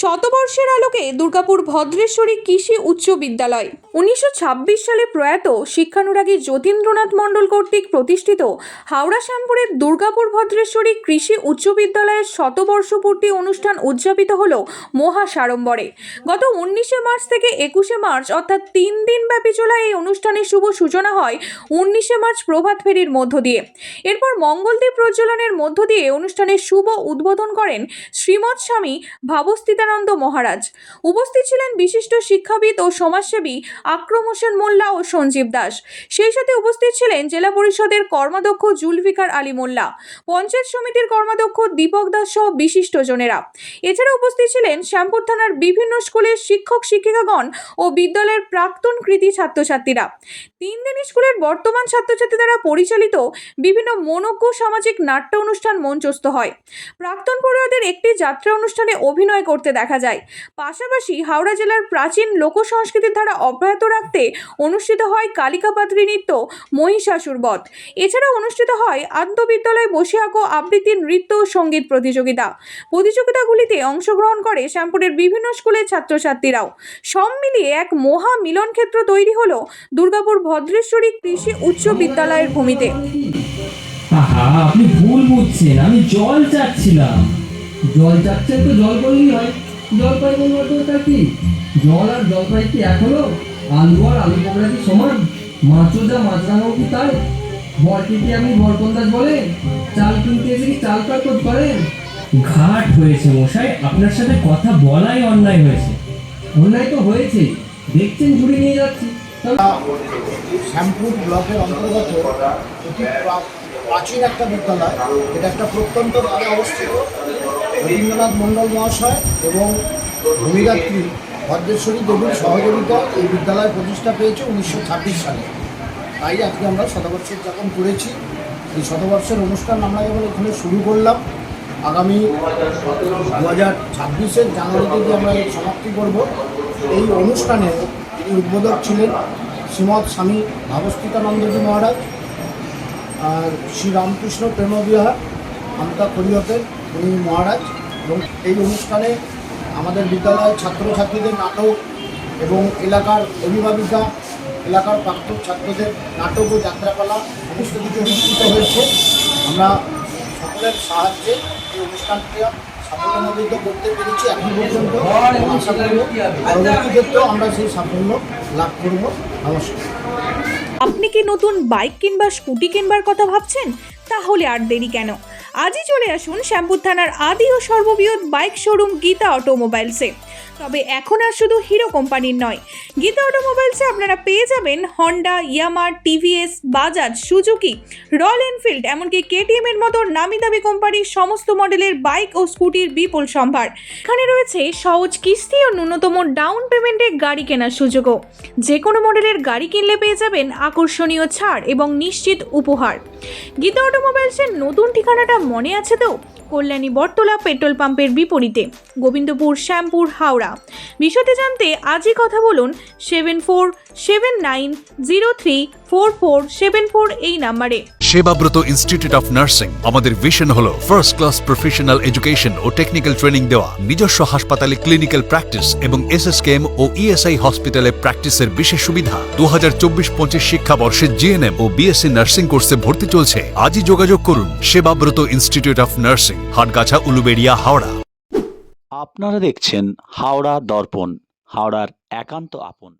শতবর্ষের আলোকে দুর্গাপুর ভদ্রেশ্বরী কৃষি উচ্চ বিদ্যালয়। উনিশশো ছাব্বিশ সালে প্রয়াত শিক্ষানুরাগী যতীন্দ্রনাথ মণ্ডল কর্তৃক প্রতিষ্ঠিত হাওড়া শ্যামপুরের দুর্গাপুর ভদ্রেশ্বরী কৃষি উচ্চ বিদ্যালয়ের শতবর্ষপূর্তি অনুষ্ঠান উদযাপিত হল মহা সাড়ম্বরে গত উনিশে মার্চ থেকে একুশে মার্চ, অর্থাৎ তিন দিন ব্যাপী চলা এই অনুষ্ঠানের শুভ সূচনা হয় উনিশে মার্চ প্রভাত ফেরির মধ্য দিয়ে। এরপর মঙ্গলদ্বীপ প্রজ্বলনের মধ্য দিয়ে অনুষ্ঠানের শুভ উদ্বোধন করেন শ্রীমৎ স্বামী ভাবস্থিতানন্দ মহারাজ। উপস্থিত ছিলেন বিশিষ্ট শিক্ষাবিদ ও সমাজসেবী আক্রম হোসেন মোল্লা ও সঞ্জীব দাস। সেই সাথে উপস্থিত ছিলেন জেলা পরিষদের কর্মাধ্যক্ষ জুলফিকার আলী মোল্লা, পঞ্চায়েত সমিতির কর্মাধ্যক্ষ দীপক দাস সহ বিশিষ্টজনেরা এছাড়া উপস্থিত ছিলেন শ্যামপুর থানার বিভিন্ন স্কুলের শিক্ষক, শিক্ষিকাগণ ও বিদ্যালয়ের প্রাক্তন কৃতি ছাত্রছাত্রীরা। তিন দিন স্কুলের বর্তমান ছাত্রছাত্রী দ্বারা পরিচালিত বিভিন্ন মনোজ্ঞ সামাজিক নাট্য অনুষ্ঠান মঞ্চস্থ হয়। প্রাক্তন পড়ুয়াদের একটি যাত্রা অনুষ্ঠানে অভিনয় করতে দেখা যায়। পাশাপাশি হাওড়া জেলার প্রাচীন লোক সংস্কৃতির ধারা অব্যাহত রাখতে অনুষ্ঠিত হয় কালিকাপাত্রী নৃত্য, মহিষাসুর বধ। এছাড়া অনুষ্ঠিত হয় আন্তঃবিদ্যালয় বসে আঁকো আবৃত্তি নৃত্য সংগীত প্রতিযোগিতা। প্রতিযোগিতাগুলিতে অংশগ্রহণ করে শ্যামপুরের বিভিন্ন স্কুলের ছাত্রছাত্রীরাও। সব মিলিয়ে এক মহা মিলন ক্ষেত্র তৈরি হলো দুর্গাপুর ভদ্রেশ্বরী কৃষি উচ্চ বিদ্যালয়ের ভূমিতে। আপনি ভুল বুঝছেন, আমি জল চাচ্ছিলাম। জল চাচ্ছেন তো জল করলেই হয়। জলপাই বলবার দরকার কি? জল আর জলপাই কি এক হলো? আলু আর আলু পকড়া কি সমান? মাছও যা মাছ রাঙাও কি তাই বরকে কি আপনি বরকন্দাজ বলেন চাল কিনতে এসে কি চাল কাকত করেন ঘাট হয়েছে মশাই আপনার সাথে কথা বলাই অন্যায় হয়েছে। অন্যায় তো হয়েছে দেখছেন ঝুড়ি নিয়ে যাচ্ছি। শ্যামপুর ব্লকের অন্তর্গত অতি প্রাচীন একটা বিদ্যালয় এটা একটা প্রত্যন্ত অবস্থিত। রবীন্দ্রনাথ মণ্ডল মহাশয় এবং ভূমিরাত্রী ভদ্রেশ্বরী দেবীর সহযোগিতা এই বিদ্যালয় প্রতিষ্ঠা পেয়েছে উনিশশো ছাব্বিশ সালে। তাই আজকে আমরা শতবর্ষ উদযাপন করেছি। এই শতবর্ষের অনুষ্ঠান আমরা যেমন এখানে শুরু করলাম। আগামী দু হাজার ছাব্বিশের জানুয়ারিতে যে আমরা সমাপ্তি করব। এই অনুষ্ঠানে যিনি উদ্বোধক ছিলেন শ্রীমৎ স্বামী ভাবস্থিতানন্দজি মহারাজ আর শ্রী রামকৃষ্ণ প্রেমবিহার, আমতা খরিয়তের উনি মহারাজ এবং এই অনুষ্ঠানে আমাদের বিদ্যালয়ের ছাত্রছাত্রীদের নাটক এবং এলাকার অভিভাবিকা, এলাকার প্রাক্তন ছাত্রদের নাটক ও যাত্রাপালা সমস্ত কিছু অনুষ্ঠিত হয়েছে। আমরা সকলের সাহায্যে এই অনুষ্ঠানটি সাফল্যমণ্ডিত করতে পেরেছি এখন পর্যন্ত। পরবর্তী ক্ষেত্রেও আমরা সেই সাফল্য লাভ করব। নমস্কার। আপনি কি নতুন বাইক কিনবা স্কুটি কিনবার কথা ভাবছেন? তাহলে আর দেরি কেন? আজই চলে আসুন শ্যামপুর থানার আদি ও সর্ববৃহৎ বাইক শোরুম গীতা অটোমোবাইলসে। তবে এখন আর শুধু হিরো কোম্পানির নয়, গীতা অটোমোবাইলসে আপনারা পেয়ে যাবেন Honda Yamaha TVS, Bajaj, Suzuki, Royal Enfield, এমনকি কেটিএম এর মতো নামি দামি কোম্পানির সমস্ত মডেলের বাইক ও স্কুটির বিপুল সম্ভার। এখানে রয়েছে সহজ কিস্তি ও ন্যূনতম ডাউন পেমেন্টে গাড়ি কেনার সুযোগও। যে কোনো মডেলের গাড়ি কিনলে পেয়ে যাবেন আকর্ষণীয় ছাড় এবং নিশ্চিত উপহার। গীতা অটোমোবাইলসের নতুন ঠিকানাটা মনে আছে তো? কল্যাণী বটতলা পেট্রোল পাম্পের বিপরীতে, গোবিন্দপুর, শ্যামপুর, হাওড়া। বিষয়টি জানতে আজই কথা বলুন seven four seven nine zero three four four seven four এই নাম্বারে। সেবাব্রত ইনস্টিটিউট অফ নার্সিং আমাদের ভিশন হলো ফার্স্ট ক্লাস প্রফেশনাল এডুকেশন ও টেকনিক্যাল ট্রেনিং দেওয়া। নিজস্ব হাসপাতালে ক্লিনিক্যাল প্র্যাকটিস এবং এস এস এসএসকেএম ও ইএসআই হসপিটালে প্র্যাকটিসের বিশেষ সুবিধা। দু হাজার চব্বিশ পঁচিশ শিক্ষাবর্ষে জিএনএম ও বিএসসি নার্সিং কোর্সে ভর্তি চলছে। আজই যোগাযোগ করুন Sebabrata institute of nursing Hatgachha, Uluberia, Howrah. আপনারা দেখছেন হাওড়া দর্পণ, হাওড়ার একান্ত আপন।